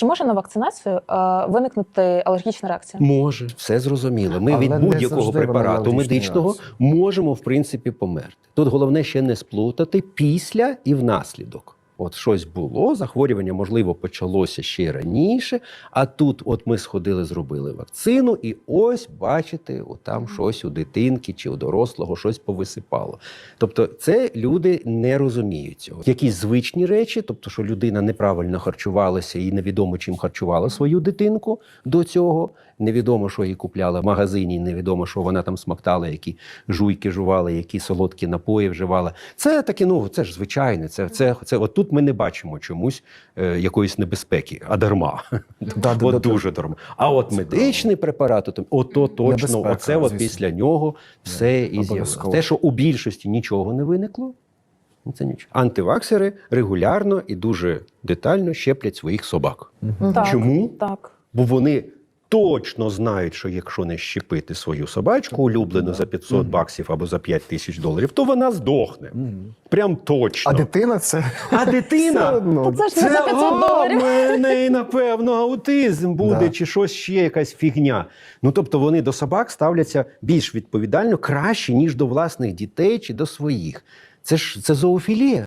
Чи може на вакцинацію е, виникнути алергічна реакція? Може, все зрозуміло. Ми Але від будь-якого препарату медичного реакція. можемо, в принципі, померти. Тут головне ще не сплутати після і внаслідок. От щось було, захворювання, можливо, почалося ще раніше. А тут, от ми сходили, зробили вакцину, і ось бачите, от там щось у дитинки чи у дорослого щось повисипало. Тобто, це люди не розуміють цього. Якісь звичні речі, тобто, що людина неправильно харчувалася і невідомо чим харчувала свою дитинку до цього. Невідомо, що їй купляли в магазині, невідомо, що вона там смактала, які жуйки жувала, які солодкі напої вживала. Це таке, ну це ж звичайне. Це, це, це от тут ми не бачимо чомусь е, якоїсь небезпеки, а дарма. Да, да, от да, дуже дарма. А от медичний препарат, от, ото точно, Небезпека, оце от звісно. після нього все і з'явилося. Те, що у більшості нічого не виникло. ну, Це нічого. Антиваксери регулярно і дуже детально щеплять своїх собак. Так, Чому? Так. Бо вони точно знають, що якщо не щепити свою собачку улюблену за 500 баксів або за 5 тисяч доларів, то вона здохне. Прям точно. А дитина це А дитина. Та це ж не за 500 «А, доларів. в неї, напевно, аутизм буде, Да. чи щось ще якась фігня. Ну тобто вони до собак ставляться більш відповідально, краще, ніж до власних дітей чи до своїх. Це ж це зоофілія.